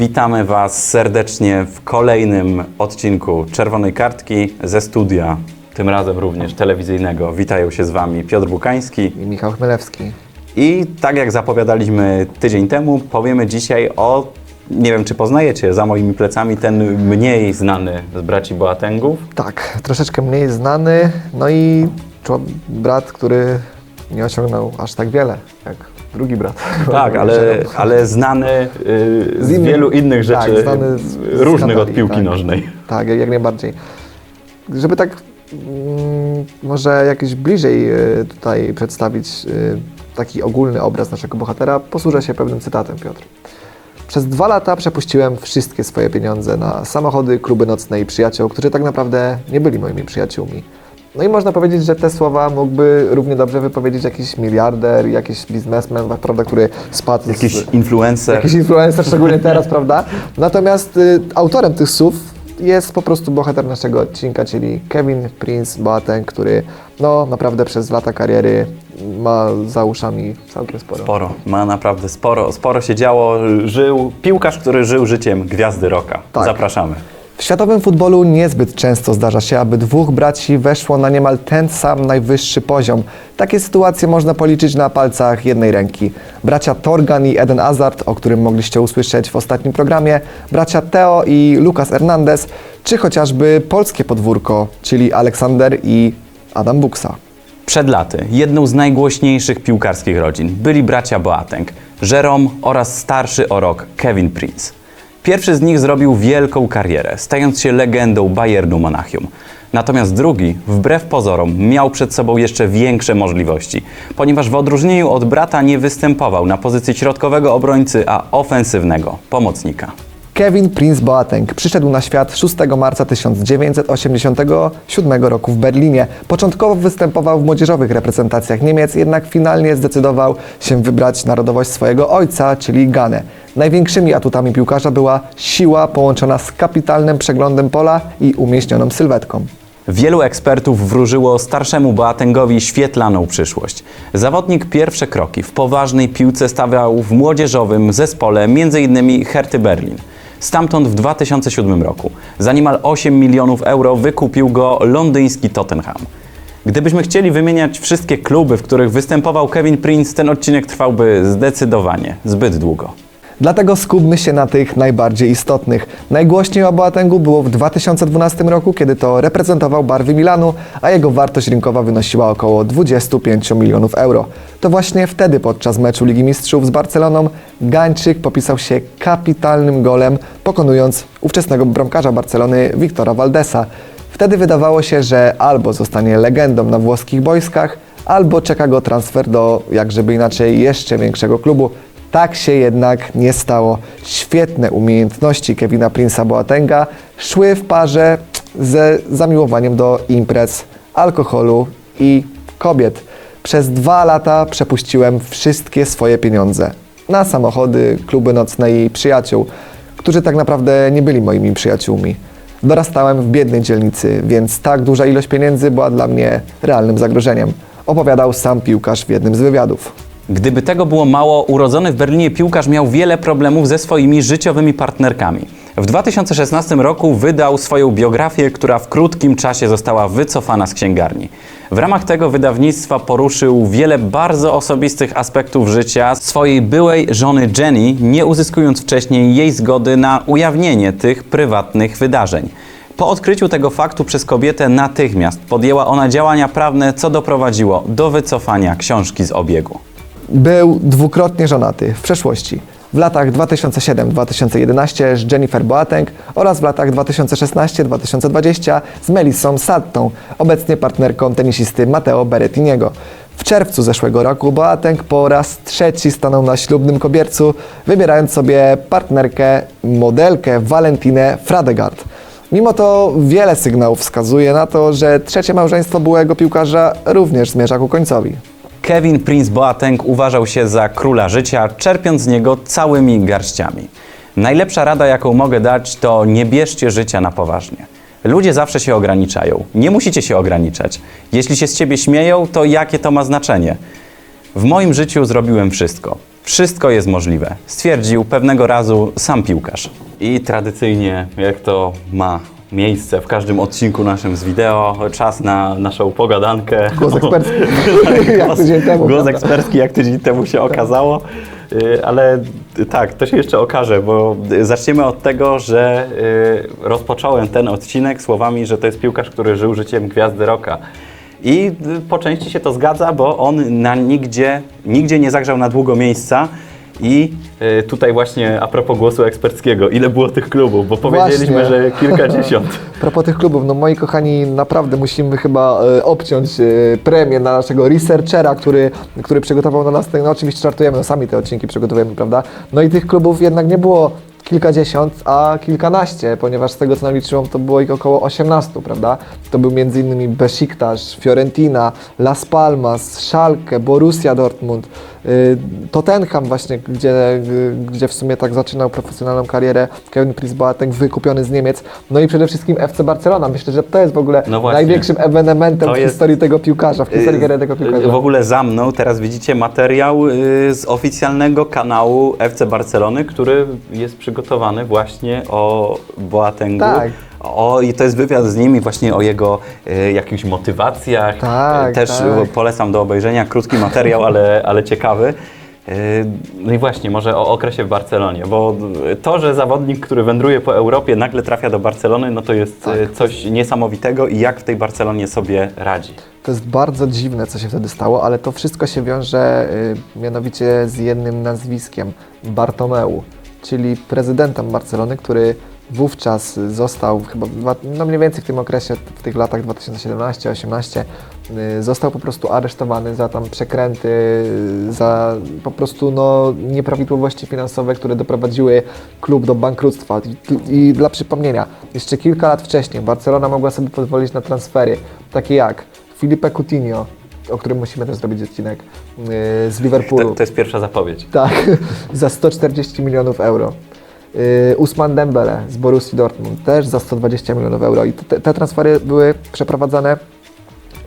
Witamy Was serdecznie w kolejnym odcinku Czerwonej Kartki ze studia, tym razem również telewizyjnego. Witają się z Wami Piotr Bukański i Michał Chmielewski. i tak jak zapowiadaliśmy tydzień temu, powiemy dzisiaj o, nie wiem czy poznajecie, za moimi plecami ten mniej znany z braci Boatengów. Tak, troszeczkę mniej znany, no i brat, który nie osiągnął aż tak wiele, jak drugi brat. Tak, ale, ale znany y, z, wielu innych rzeczy, tak, znany z- z różnych od piłki tak. nożnej. Tak, jak, najbardziej. Żeby tak mm, może jakiś bliżej y, tutaj przedstawić y, taki ogólny obraz naszego bohatera, posłużę się pewnym cytatem, Piotr. Przez dwa lata przepuściłem wszystkie swoje pieniądze na samochody, kluby nocne i przyjaciół, którzy tak naprawdę nie byli moimi przyjaciółmi. No i można powiedzieć, że te słowa mógłby równie dobrze wypowiedzieć jakiś miliarder, jakiś biznesmen, prawda, który spadł Jakiś z, influencer. jakiś influencer, szczególnie teraz, prawda? Natomiast y, autorem tych słów jest po prostu bohater naszego odcinka, czyli Kevin Prince Boateng, który no naprawdę przez lata kariery ma za uszami całkiem sporo. Sporo, ma naprawdę sporo, sporo się działo. Żył piłkarz, który żył życiem gwiazdy roka. Tak. Zapraszamy. W światowym futbolu niezbyt często zdarza się, aby dwóch braci weszło na niemal ten sam najwyższy poziom. Takie sytuacje można policzyć na palcach jednej ręki. Bracia Torgan i Eden Hazard, o którym mogliście usłyszeć w ostatnim programie, bracia Theo i Lucas Hernandez, czy chociażby polskie podwórko, czyli Aleksander i Adam Buksa. Przed laty jedną z najgłośniejszych piłkarskich rodzin byli bracia Boateng, Jerome oraz starszy o rok Kevin Prince. Pierwszy z nich zrobił wielką karierę, stając się legendą Bayernu Monachium. Natomiast drugi, wbrew pozorom, miał przed sobą jeszcze większe możliwości, ponieważ w odróżnieniu od brata nie występował na pozycji środkowego obrońcy, a ofensywnego pomocnika. Kevin Prince Boateng przyszedł na świat 6 marca 1987 roku w Berlinie. Początkowo występował w młodzieżowych reprezentacjach Niemiec, jednak finalnie zdecydował się wybrać narodowość swojego ojca, czyli Ganę. Największymi atutami piłkarza była siła połączona z kapitalnym przeglądem pola i umieśnioną sylwetką. Wielu ekspertów wróżyło starszemu Boatengowi świetlaną przyszłość. Zawodnik pierwsze kroki w poważnej piłce stawiał w młodzieżowym zespole m.in. Herty Berlin. Stamtąd w 2007 roku za niemal 8 milionów euro wykupił go londyński Tottenham. Gdybyśmy chcieli wymieniać wszystkie kluby, w których występował Kevin Prince, ten odcinek trwałby zdecydowanie zbyt długo. Dlatego skupmy się na tych najbardziej istotnych. Najgłośniej o Boatengu było w 2012 roku, kiedy to reprezentował barwy Milanu, a jego wartość rynkowa wynosiła około 25 milionów euro. To właśnie wtedy podczas meczu Ligi Mistrzów z Barceloną Gańczyk popisał się kapitalnym golem, pokonując ówczesnego bramkarza Barcelony Wiktora Valdesa. Wtedy wydawało się, że albo zostanie legendą na włoskich boiskach, albo czeka go transfer do, jak żeby inaczej, jeszcze większego klubu. Tak się jednak nie stało. Świetne umiejętności Kevina Prince'a Boatenga szły w parze ze zamiłowaniem do imprez, alkoholu i kobiet. Przez dwa lata przepuściłem wszystkie swoje pieniądze na samochody, kluby nocne i przyjaciół, którzy tak naprawdę nie byli moimi przyjaciółmi. Dorastałem w biednej dzielnicy, więc tak duża ilość pieniędzy była dla mnie realnym zagrożeniem, opowiadał sam piłkarz w jednym z wywiadów. Gdyby tego było mało, urodzony w Berlinie piłkarz miał wiele problemów ze swoimi życiowymi partnerkami. W 2016 roku wydał swoją biografię, która w krótkim czasie została wycofana z księgarni. W ramach tego wydawnictwa poruszył wiele bardzo osobistych aspektów życia swojej byłej żony Jenny, nie uzyskując wcześniej jej zgody na ujawnienie tych prywatnych wydarzeń. Po odkryciu tego faktu przez kobietę natychmiast podjęła ona działania prawne, co doprowadziło do wycofania książki z obiegu. Był dwukrotnie żonaty w przeszłości. W latach 2007-2011 z Jennifer Boateng oraz w latach 2016-2020 z Melissą Sattą, obecnie partnerką tenisisty Matteo Berrettiniego. W czerwcu zeszłego roku Boateng po raz trzeci stanął na ślubnym kobiercu, wybierając sobie partnerkę, modelkę Valentinę Fradegard. Mimo to wiele sygnałów wskazuje na to, że trzecie małżeństwo byłego piłkarza również zmierza ku końcowi. Kevin Prince Boateng uważał się za króla życia, czerpiąc z niego całymi garściami. Najlepsza rada, jaką mogę dać, to nie bierzcie życia na poważnie. Ludzie zawsze się ograniczają. Nie musicie się ograniczać. Jeśli się z ciebie śmieją, to jakie to ma znaczenie? W moim życiu zrobiłem wszystko. Wszystko jest możliwe, stwierdził pewnego razu sam piłkarz. I tradycyjnie, jak to ma miejsce w każdym odcinku naszym z wideo, czas na naszą pogadankę. Głos ekspercki. Jak tydzień temu, Głos prawda? ekspercki, jak tydzień temu się okazało. Y, Ale y, tak, to się jeszcze okaże, bo y, zaczniemy od tego, że rozpocząłem ten odcinek słowami, że to jest piłkarz, który żył życiem gwiazdy roka. I po części się to zgadza, bo on na nigdzie, nigdzie nie zagrzał na długo miejsca. I y, tutaj właśnie a propos głosu eksperckiego, ile było tych klubów? Bo powiedzieliśmy, Właśnie. że kilkadziesiąt. A propos tych klubów, no moi kochani, naprawdę musimy chyba e, obciąć e, premię na naszego researchera, który, który przygotował na nas, te- no oczywiście żartujemy, no sami te odcinki przygotowujemy, prawda? No i tych klubów jednak nie było kilkadziesiąt, a kilkanaście, ponieważ z tego co naliczyłem, to było ich około 18, prawda? To był m.in. Besiktas, Fiorentina, Las Palmas, Schalke, Borussia Dortmund, Tottenham właśnie, gdzie, y, gdzie w sumie tak zaczynał profesjonalną karierę Kevin Prince Boateng, wykupiony z Niemiec, no i przede wszystkim FC Barcelona. Myślę, że to jest w ogóle No największym ewenementem To w jest- historii tego piłkarza, w historii kariery tego piłkarza. W ogóle za mną teraz widzicie materiał y, z oficjalnego kanału FC Barcelony, który jest przygotowany właśnie o Boatengu. Tak. O, I to jest wywiad z nim i właśnie o jego y, jakichś motywacjach. Tak, Też tak. y, polecam do obejrzenia. Krótki materiał, ale, ale ciekawy. Y, No i właśnie, może o okresie w Barcelonie, bo to, że zawodnik, który wędruje po Europie, nagle trafia do Barcelony, no to jest Tak. y, coś niesamowitego i jak w tej Barcelonie sobie radzi. To jest bardzo dziwne, co się wtedy stało, ale to wszystko się wiąże y, mianowicie z jednym nazwiskiem Bartomeu, czyli prezydentem Barcelony, który wówczas został, chyba no mniej więcej w tym okresie, w tych latach 2017-18, y, został po prostu aresztowany za tam przekręty, y, za po prostu no, nieprawidłowości finansowe, które doprowadziły klub do bankructwa. I, I dla przypomnienia, jeszcze kilka lat wcześniej Barcelona mogła sobie pozwolić na transfery, takie jak Filipe Coutinho, o którym musimy też zrobić odcinek, yy, z Liverpoolu. To, to jest pierwsza zapowiedź. Tak, za 140 milionów euro. Yy, Usman Dembele z Borussii Dortmund też za 120 milionów euro. I te, te transfery były przeprowadzane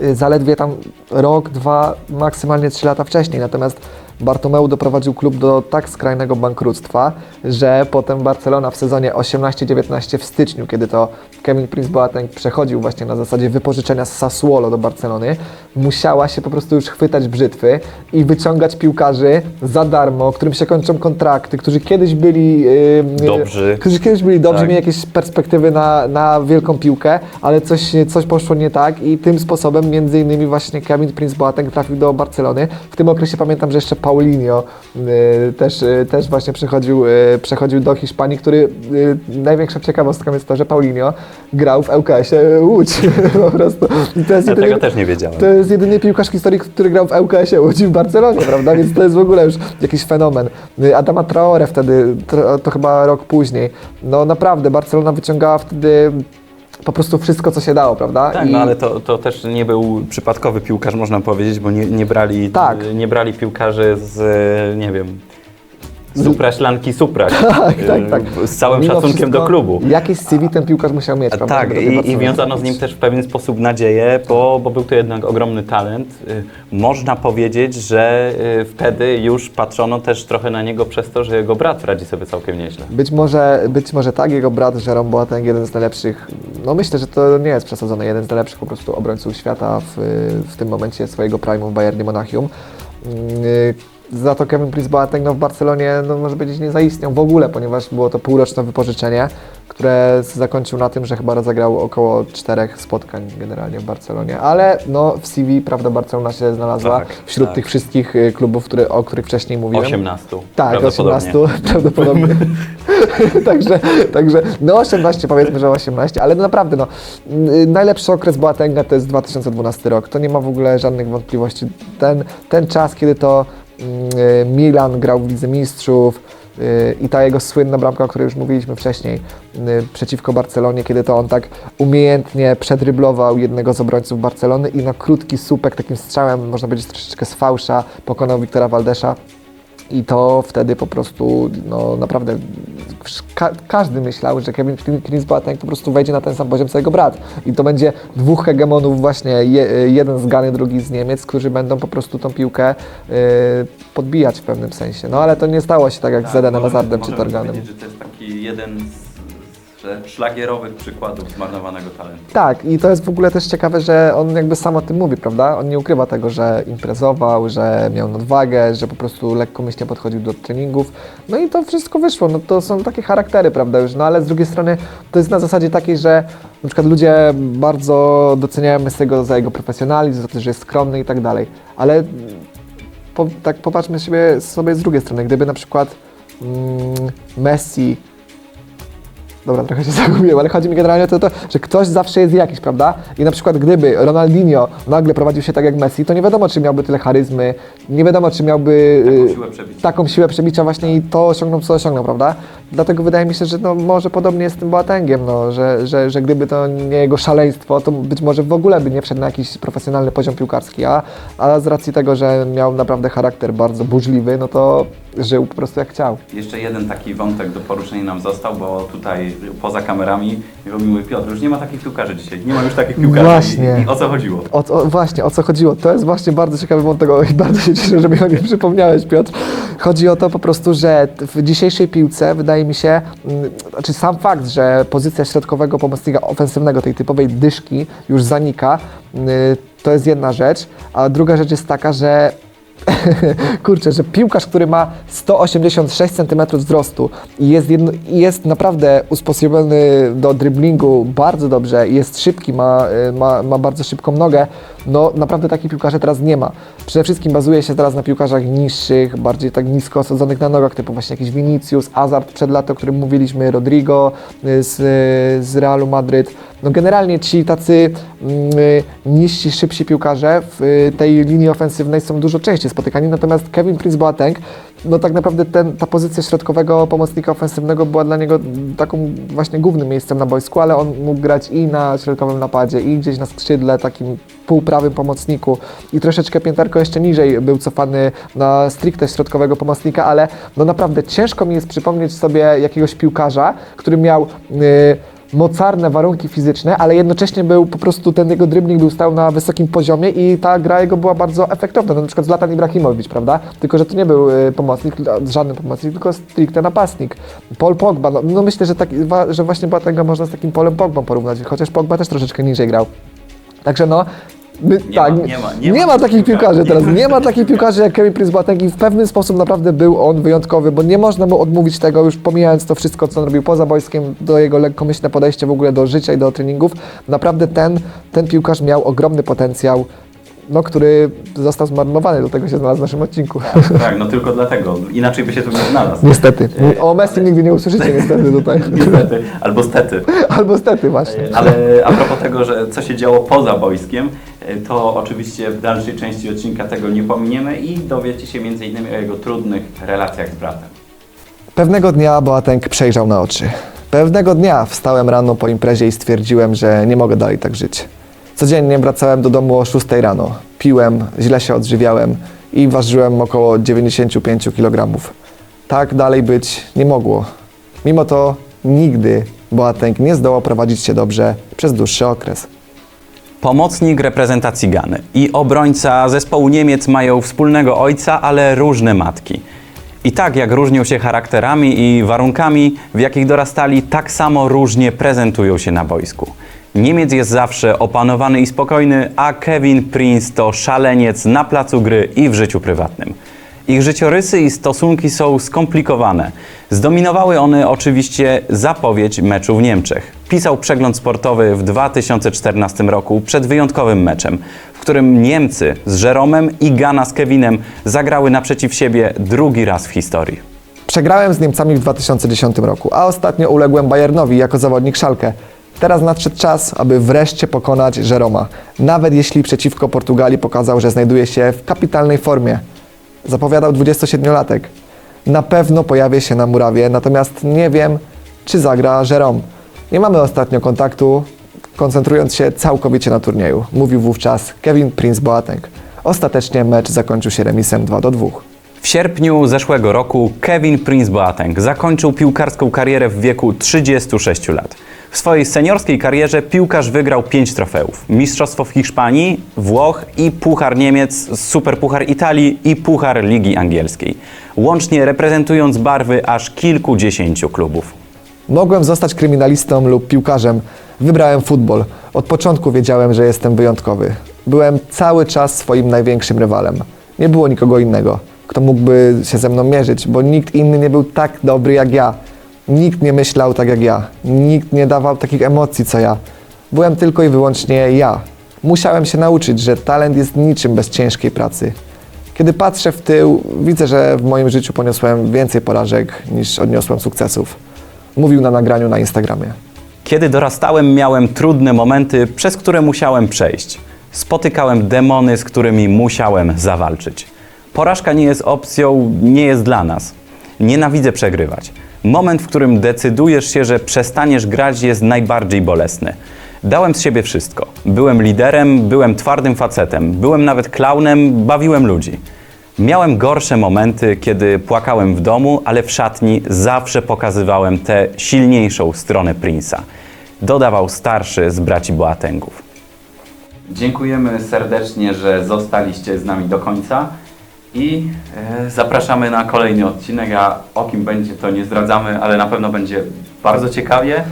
yy, zaledwie tam rok, dwa, maksymalnie trzy lata wcześniej. Natomiast Bartomeu doprowadził klub do tak skrajnego bankructwa, że potem Barcelona w sezonie 18-19 w styczniu, kiedy to Kevin Prince Boateng przechodził właśnie na zasadzie wypożyczenia z Sassuolo do Barcelony, musiała się po prostu już chwytać brzytwy i wyciągać piłkarzy za darmo, którym się kończą kontrakty, którzy kiedyś byli yy, Dobrzy. którzy kiedyś byli dobrzy, Tak. mieli jakieś perspektywy na, na wielką piłkę, ale coś, coś poszło nie tak i tym sposobem między innymi właśnie Kevin Prince Boateng trafił do Barcelony. W tym okresie pamiętam, że jeszcze Paulinho y, też, y, też właśnie przechodził, y, przechodził do Hiszpanii, który największą ciekawostką jest to, że Paulinho grał w ŁKS-ie Łódź po prostu. I to jest Ja jedyny- tego też nie wiedziałem. to jest jedyny piłkarz historii, który grał w ŁKS-ie Łódź w Barcelonie, prawda? Więc to jest w ogóle już jakiś fenomen. Adama Traore wtedy, to chyba rok później. No naprawdę, Barcelona wyciągała wtedy po prostu wszystko, co się dało, prawda? Tak, I- no ale to, to też nie był przypadkowy piłkarz, można powiedzieć, bo nie, nie, brali, Tak. nie brali piłkarzy z, nie wiem, supraślanki suprać. Tak, tak, tak. Z całym Mimo szacunkiem wszystko do klubu. Jakieś CV ten piłkarz musiał mieć, prawda? Tak, i, i wiązano z nim też w pewien sposób nadzieję, bo, bo był to jednak ogromny talent. Y, Można powiedzieć, że y, wtedy już patrzono też trochę na niego przez to, że jego brat radzi sobie całkiem nieźle. Być może, być może tak, jego brat Jerome Boateng, jeden z najlepszych, no myślę, że to nie jest przesadzone, jeden z najlepszych po prostu obrońców świata w, w tym momencie swojego prime'u w Bayernie Monachium. Za to Kevin Prince Boateng no, w Barcelonie, no, może powiedzieć, nie zaistniał w ogóle, ponieważ było to półroczne wypożyczenie, które zakończył na tym, że chyba rozegrał około czterech spotkań generalnie w Barcelonie, ale no, w CV prawda Barcelona się znalazła Tak, wśród tak. tych wszystkich y, klubów, które, o których wcześniej mówiłem. 18. Tak, prawdopodobnie. 18 prawdopodobnie. także, także, no 18 powiedzmy, że 18, ale no naprawdę no, y, najlepszy okres Boatenga to jest 2012 rok, to nie ma w ogóle żadnych wątpliwości. Ten, ten czas, kiedy to Milan grał w Lidze Mistrzów y, i ta jego słynna bramka, o której już mówiliśmy wcześniej, y, przeciwko Barcelonie, kiedy to on tak umiejętnie przedryblował jednego z obrońców Barcelony i na krótki słupek takim strzałem, można powiedzieć troszeczkę z fałsza, pokonał Wiktora Waldesza I to wtedy po prostu, no naprawdę, ka każdy myślał, że Kevin Prince Boateng po prostu wejdzie na ten sam poziom co jego brat. I to będzie dwóch hegemonów właśnie, je, jeden z Gany, drugi z Niemiec, którzy będą po prostu tą piłkę y, podbijać w pewnym sensie. No ale to nie stało się tak jak z Edenem Hazardem czy Torganem. powiedzieć, że to jest taki jeden z szlagierowych przykładów zmarnowanego talentu. Tak, i to jest w ogóle też ciekawe, że on jakby sam o tym mówi, prawda? On nie ukrywa tego, że imprezował, że miał nadwagę, że po prostu lekkomyślnie podchodził do treningów. No i to wszystko wyszło. No to są takie charaktery, prawda już. No ale z drugiej strony to jest na zasadzie takiej, że na przykład ludzie bardzo doceniają Messiego za jego profesjonalizm, za to, że jest skromny i tak dalej. Ale po, tak popatrzmy sobie, sobie z drugiej strony. Gdyby na przykład mm, Messi Dobra, trochę się zagubiłem, ale chodzi mi generalnie o to, to, że ktoś zawsze jest jakiś, prawda? I na przykład gdyby Ronaldinho nagle prowadził się tak jak Messi, to nie wiadomo, czy miałby tyle charyzmy, nie wiadomo, czy miałby Taką y, siłę przebicia. taką siłę przebicia właśnie i to osiągnął, co osiągnął, prawda? Dlatego wydaje mi się, że no, może podobnie jest z tym Boatengiem, no, że, że, że gdyby to nie jego szaleństwo, to być może w ogóle by nie wszedł na jakiś profesjonalny poziom piłkarski, a, a z racji tego, że miał naprawdę charakter bardzo burzliwy, no to żył po prostu jak chciał. Jeszcze jeden taki wątek do poruszenia nam został, bo tutaj poza kamerami jego miły Piotr, już nie ma takich piłkarzy dzisiaj, nie ma już takich piłkarzy. Właśnie. I, i o co chodziło? O, o, właśnie, o co chodziło? To jest właśnie bardzo ciekawy wątek o- i bardzo się cieszę, że mi o nim przypomniałeś, Piotr. Chodzi o to po prostu, że w dzisiejszej piłce wydaje mi się, mm, znaczy sam fakt, że pozycja środkowego pomocnika ofensywnego, tej typowej dyszki już zanika, y, to jest jedna rzecz, a druga rzecz jest taka, że kurczę, że piłkarz, który ma 186 cm wzrostu i jest, jedno, jest naprawdę usposobiony do driblingu bardzo dobrze, jest szybki, ma, y, ma, ma bardzo szybką nogę, no naprawdę takich piłkarzy teraz nie ma. Przede wszystkim bazuje się teraz na piłkarzach niższych, bardziej tak nisko osadzonych na nogach, typu właśnie jakiś Vinicius, Hazard przed lato, o którym mówiliśmy, Rodrigo y, z, y, z Realu Madryt. No generalnie ci tacy mm, y, niżsi, szybsi piłkarze w tej linii ofensywnej są dużo częściej spotykani, natomiast Kevin Prince Boateng, no tak naprawdę ten, ta pozycja środkowego pomocnika ofensywnego była dla niego taką właśnie głównym miejscem na boisku, ale on mógł grać i na środkowym napadzie, i gdzieś na skrzydle, takim półprawym pomocniku. I troszeczkę pięterko jeszcze niżej był cofany na stricte środkowego pomocnika, ale no naprawdę ciężko mi jest przypomnieć sobie jakiegoś piłkarza, który miał y, mocarne warunki fizyczne, ale jednocześnie był po prostu ten jego dribbling był stał na wysokim poziomie i ta gra jego była bardzo efektowna. No, na przykład Zlatan Ibrahimowicz, prawda? Tylko, że to nie był y, pomocnik, żaden pomocnik, tylko stricte napastnik. Paul Pogba, no, no myślę, że, tak, że właśnie Boateng'a można z takim Polem Pogbą porównać, chociaż Pogba też troszeczkę niżej grał. Także no, my, Nie tak, ma- nie ma- nie nie ma ma takich piłkarzy. teraz, nie ma takich piłkarzy jak Kevin Prince Boateng i w pewnym sposób naprawdę był on wyjątkowy, bo nie można mu odmówić tego, już pomijając to wszystko, co on robił poza boiskiem, do jego lekkomyślne podejście w ogóle do życia i do treningów, naprawdę ten, ten piłkarz miał ogromny potencjał, no, który został zmarnowany, do tego się znalazł w naszym odcinku. Tak, no tylko dlatego, inaczej by się tu nie znalazł. Niestety. O Messi nigdy nie usłyszycie niestety tutaj. Niestety, albo stety. Albo stety właśnie. Ale a propos tego, że co się działo poza boiskiem, to oczywiście w dalszej części odcinka tego nie pominiemy i dowiecie się m.in. o jego trudnych relacjach z bratem. Pewnego dnia Boateng przejrzał na oczy. Pewnego dnia wstałem rano po imprezie i stwierdziłem, że nie mogę dalej tak żyć. Codziennie wracałem do domu o 6 rano. Piłem, źle się odżywiałem i ważyłem około 95 kg. Tak dalej być nie mogło. Mimo to nigdy Boateng nie zdołał prowadzić się dobrze przez dłuższy okres. Pomocnik reprezentacji Gany i obrońca zespołu Niemiec mają wspólnego ojca, ale różne matki. I tak jak różnią się charakterami i warunkami, w jakich dorastali, tak samo różnie prezentują się na boisku. Niemiec jest zawsze opanowany i spokojny, a Kevin Prince to szaleniec na placu gry i w życiu prywatnym. Ich życiorysy i stosunki są skomplikowane. Zdominowały one oczywiście zapowiedź meczu w Niemczech. Pisał przegląd sportowy w 2014 roku przed wyjątkowym meczem, w którym Niemcy z Jeromem i Gana z Kevinem zagrały naprzeciw siebie drugi raz w historii. Przegrałem z Niemcami w 2010 roku, a ostatnio uległem Bayernowi jako zawodnik Szalkę. Teraz nadszedł czas, aby wreszcie pokonać Jeroma, nawet jeśli przeciwko Portugalii pokazał, że znajduje się w kapitalnej formie. Zapowiadał 27-latek. Na pewno pojawię się na murawie, natomiast nie wiem, czy zagra Jerome. Nie mamy ostatnio kontaktu, koncentrując się całkowicie na turnieju, mówił wówczas Kevin Prince Boateng. Ostatecznie mecz zakończył się remisem 2 do 2. W sierpniu zeszłego roku Kevin Prince Boateng zakończył piłkarską karierę w wieku 36 lat. W swojej seniorskiej karierze piłkarz wygrał 5 trofeów. Mistrzostwo w Hiszpanii, Włoch i Puchar Niemiec, Superpuchar Italii i Puchar Ligi Angielskiej. Łącznie reprezentując barwy aż kilkudziesięciu klubów. Mogłem zostać kryminalistą lub piłkarzem. Wybrałem futbol. Od początku wiedziałem, że jestem wyjątkowy. Byłem cały czas swoim największym rywalem. Nie było nikogo innego, kto mógłby się ze mną mierzyć, bo nikt inny nie był tak dobry jak ja. Nikt nie myślał tak jak ja. Nikt nie dawał takich emocji co ja. Byłem tylko i wyłącznie ja. Musiałem się nauczyć, że talent jest niczym bez ciężkiej pracy. Kiedy patrzę w tył, widzę, że w moim życiu poniosłem więcej porażek niż odniosłem sukcesów. Mówił na nagraniu na Instagramie. Kiedy dorastałem, miałem trudne momenty, przez które musiałem przejść. Spotykałem demony, z którymi musiałem zawalczyć. Porażka nie jest opcją, nie jest dla nas. Nienawidzę przegrywać. Moment, w którym decydujesz się, że przestaniesz grać, jest najbardziej bolesny. Dałem z siebie wszystko. Byłem liderem, byłem twardym facetem, byłem nawet klaunem, bawiłem ludzi. Miałem gorsze momenty, kiedy płakałem w domu, ale w szatni zawsze pokazywałem tę silniejszą stronę Prince'a. Dodawał starszy z braci Boatengów. Dziękujemy serdecznie, że zostaliście z nami do końca i e, zapraszamy na kolejny odcinek, a o kim będzie to nie zdradzamy, ale na pewno będzie bardzo ciekawie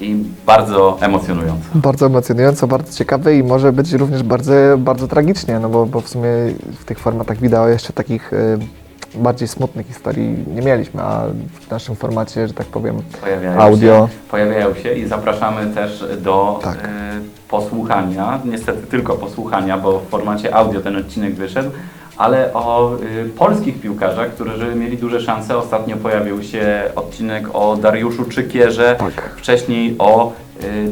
i bardzo emocjonująco. Bardzo emocjonująco, bardzo ciekawe i może być również bardzo, bardzo tragicznie, no bo, bo w sumie w tych formatach wideo jeszcze takich y, bardziej smutnych historii nie mieliśmy, a w naszym formacie, że tak powiem, Pojawiają audio. Się, pojawiają się i zapraszamy też do Tak. e, posłuchania, niestety tylko posłuchania, bo w formacie audio ten odcinek wyszedł, ale o y, polskich piłkarzach, którzy mieli duże szanse. Ostatnio pojawił się odcinek o Dariuszu Czykierze, Tak. wcześniej o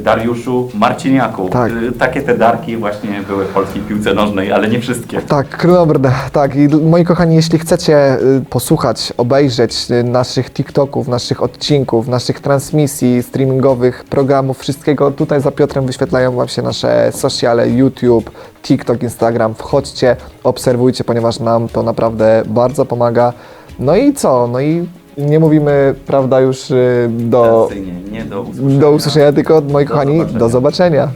Dariuszu Marciniaku. Tak. Y, takie te darki właśnie były w polskiej piłce nożnej, ale nie wszystkie. Tak, Kronobred, tak. I moi kochani, jeśli chcecie y, posłuchać, obejrzeć y, naszych TikToków, naszych odcinków, naszych transmisji streamingowych, programów, wszystkiego, tutaj za Piotrem wyświetlają Wam się nasze sociale, YouTube, TikTok, Instagram. Wchodźcie, obserwujcie, ponieważ nam to naprawdę bardzo pomaga. No i co? No i nie mówimy, prawda, już y, do, Tradycyjnie, nie do usłyszenia. do usłyszenia, tylko moi kochani, do zobaczenia.